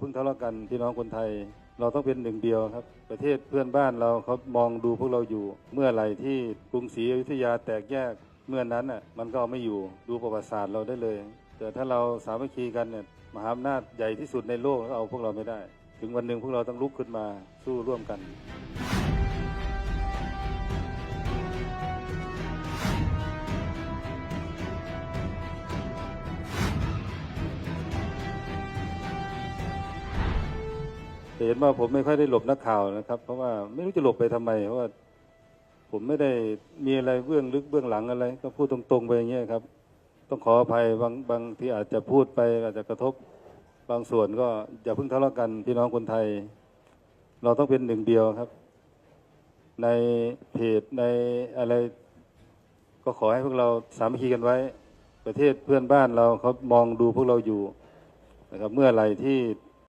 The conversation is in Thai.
เพิ่งทะเลาะกันพี่น้องคนไทย เราต้องเป็นหนึ่งเดียวครับ ประเทศเพื่อนบ้านเราเขามองดูพวกเราอยู่ เมื่อไหร่ที่กรุงศรีอยุธยาแตกแยกเมื่อนั้นน่ะมันก็เอาไม่อยู่ดูประวัติศาสตร์เราได้เลย แต่ถ้าเราสามัคคีกันเนี่ยมหาอำนาจใหญ่ที่สุดในโลกก็เอาพวกเราไม่ได้ ถึงวันหนึ่งพวกเราต้องลุกขึ้นมาสู้ร่วมกัน เห็นว่าผมไม่ค่อยได้หลบนักข่าวนะครับ เพราะว่าไม่รู้จะหลบไปทำไม เพราะว่าผมไม่ได้มีอะไรเบื้องลึกเบื้องหลังอะไร ก็พูดตรงๆไปอย่างเงี้ยครับ ต้องขออภัยบางบางที่อาจจะพูดไปอาจจะกระทบบางส่วนก็อย่าเพิ่งทะเลาะกันพี่น้องคนไทย เราต้องเป็นหนึ่งเดียวครับ ในเพจในอะไร ก็ขอให้พวกเราสามัคคีกันไว้ ประเทศเพื่อนบ้านเราเขามองดูพวกเราอยู่นะครับเมื่อไหร่ที่